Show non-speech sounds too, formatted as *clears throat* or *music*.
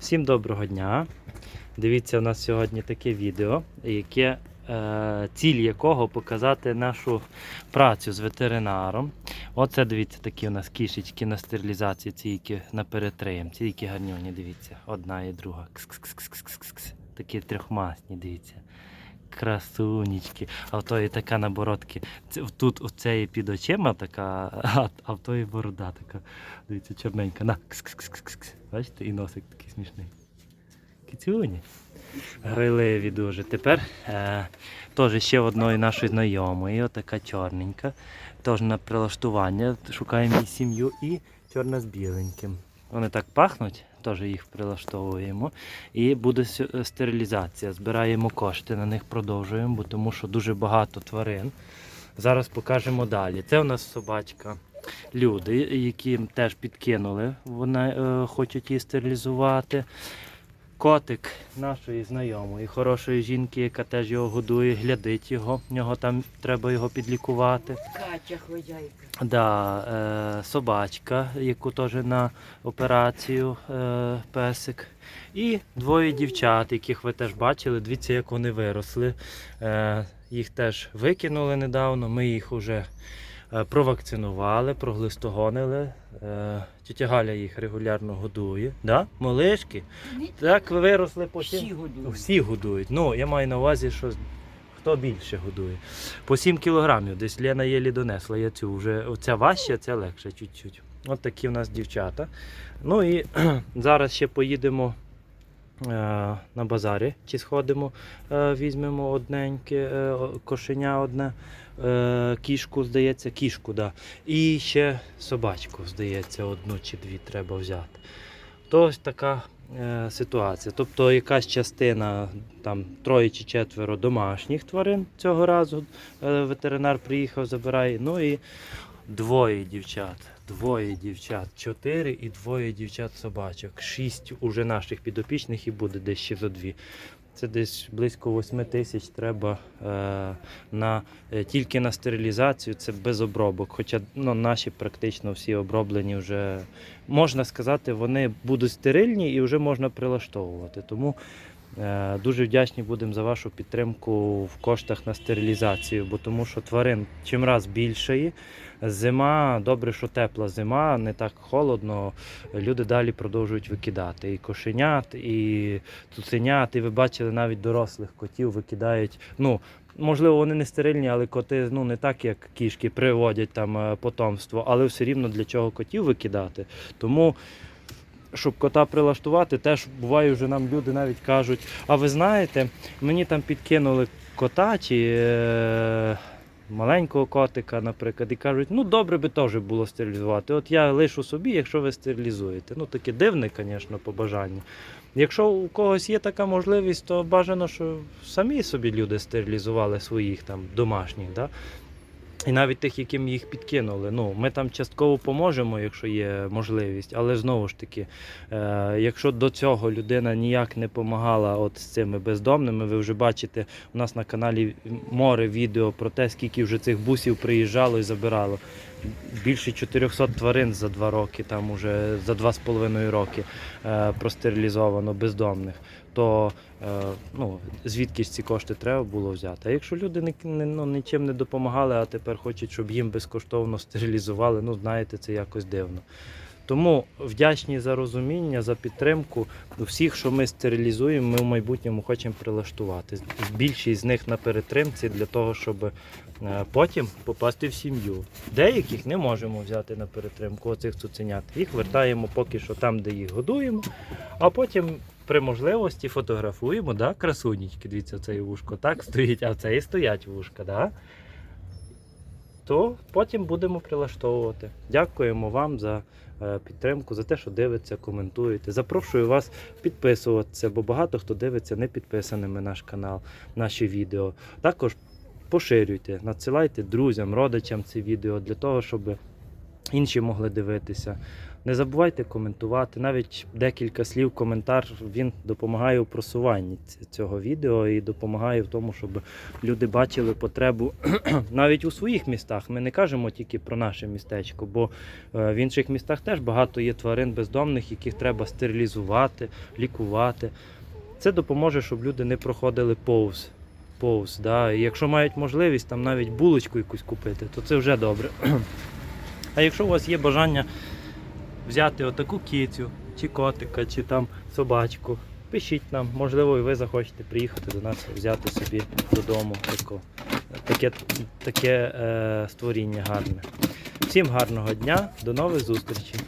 Всім доброго дня. Дивіться, у нас сьогодні таке відео, яке, е, ціль якого показати нашу працю з ветеринаром. Оце дивіться, такі у нас кішечки на стерилізації, ці які на перетримці, які гарнюні, дивіться, одна і друга. Такі трьохмасні, дивіться. Красунечки. А в тої така на бородки. Тут оце під очима така, *laughs* а, в тої борода така. Дивіться, чорненька. На. Кс-кс-кс-кс. Бачите, і носик такий смішний. Кицюні. Грайливі дуже. Тепер е, теж ще одної нашої знайомої, отака чорненька. Теж на прилаштування. Шукаємо сім'ю і чорна з біленьким. Вони так пахнуть, теж їх прилаштовуємо. І буде стерилізація. Збираємо кошти, на них продовжуємо, бо тому що дуже багато тварин. Зараз покажемо далі. Це у нас собачка. Люди, які теж підкинули, вони е, хочуть її стерилізувати. Котик нашої знайомої, хорошої жінки, яка теж його годує, глядить його. В нього там треба його підлікувати. Катя хозяйка. Да, е, собачка, яку теж на операцію е, песик. І двоє дівчат, яких ви теж бачили. Дивіться, як вони виросли. Е, їх теж викинули недавно. Ми їх вже е, провакцинували, проглистогонили. Е, тітя Галя їх регулярно годує. Да? Малишки. Так виросли по сім- Всі годують. всі годують. Ну, я маю на увазі, що хто більше годує. По 7 кілограмів. Десь Лена єлі донесла. Я цю вже оця важча, ця легша чуть-чуть. От такі в нас дівчата. Ну і *clears throat* зараз ще поїдемо е, на базарі. Чи сходимо, е, візьмемо одненьке е, кошеня одне. е, Кішку, здається, кішку, да. І ще собачку, здається, одну чи дві треба взяти. То ось така е, ситуація. Тобто якась частина, там троє чи четверо домашніх тварин цього разу е, ветеринар приїхав, забирає. Ну і двоє дівчат. Двоє дівчат, чотири і двоє дівчат собачок. Шість уже наших підопічних і буде десь ще за дві. Це десь близько 8 тисяч треба е, на, е, тільки на стерилізацію, це без обробок. Хоча ну, наші практично всі оброблені вже можна сказати, вони будуть стерильні і вже можна прилаштовувати. Тому дуже вдячні будемо за вашу підтримку в коштах на стерилізацію, бо тому що тварин чим раз більшає. Зима, добре, що тепла зима, не так холодно. Люди далі продовжують викидати. І кошенят, і цуценят, і ви бачили навіть дорослих котів викидають. Ну, можливо, вони не стерильні, але коти ну, не так, як кішки, приводять там е, потомство, але все рівно для чого котів викидати. Тому. Щоб кота прилаштувати, теж буває, вже нам люди навіть кажуть, а ви знаєте, мені там підкинули кота чи е, маленького котика, наприклад, і кажуть, ну добре би теж було стерилізувати. От я лишу собі, якщо ви стерилізуєте. Ну таке дивне, звісно, побажання. Якщо у когось є така можливість, то бажано, що самі собі люди стерилізували своїх там домашніх. Да? І навіть тих, яким їх підкинули. Ну, ми там частково поможемо, якщо є можливість, але знову ж таки, е, якщо до цього людина ніяк не допомагала от з цими бездомними, ви вже бачите, у нас на каналі море відео про те, скільки вже цих бусів приїжджало і забирало. Більше 400 тварин за два роки, там уже за два з половиною роки е, простерилізовано бездомних. То е, ну, звідки ж ці кошти треба було взяти? А якщо люди не, ну, нічим не допомагали, а тепер хочуть, щоб їм безкоштовно стерилізували, ну знаєте, це якось дивно. Тому вдячні за розуміння, за підтримку. Всіх, що ми стерилізуємо, ми в майбутньому хочемо прилаштувати. Більшість з них на перетримці для того, щоб е, потім попасти в сім'ю. Деяких не можемо взяти на перетримку оцих цуценят. Їх вертаємо поки що там, де їх годуємо, а потім при можливості фотографуємо, да, красунечки, дивіться, це вушко так стоїть, а це і стоять вушка, да? То потім будемо прилаштовувати. Дякуємо вам за е, підтримку, за те, що дивиться, коментуєте. Запрошую вас підписуватися, бо багато хто дивиться не підписаними наш канал, наші відео. Також поширюйте, надсилайте друзям, родичам ці відео для того, щоб інші могли дивитися. Не забувайте коментувати. Навіть декілька слів, коментар він допомагає у просуванні цього відео і допомагає в тому, щоб люди бачили потребу *clears throat* навіть у своїх містах. Ми не кажемо тільки про наше містечко, бо е, в інших містах теж багато є тварин бездомних, яких треба стерилізувати, лікувати. Це допоможе, щоб люди не проходили повз. Повз, да. І якщо мають можливість там навіть булочку якусь купити, то це вже добре. *clears throat* А якщо у вас є бажання взяти отаку кицю, чи котика, чи там собачку, пишіть нам, можливо, і ви захочете приїхати до нас взяти собі додому таку, таке, таке е, створіння гарне. Всім гарного дня, до нових зустрічей!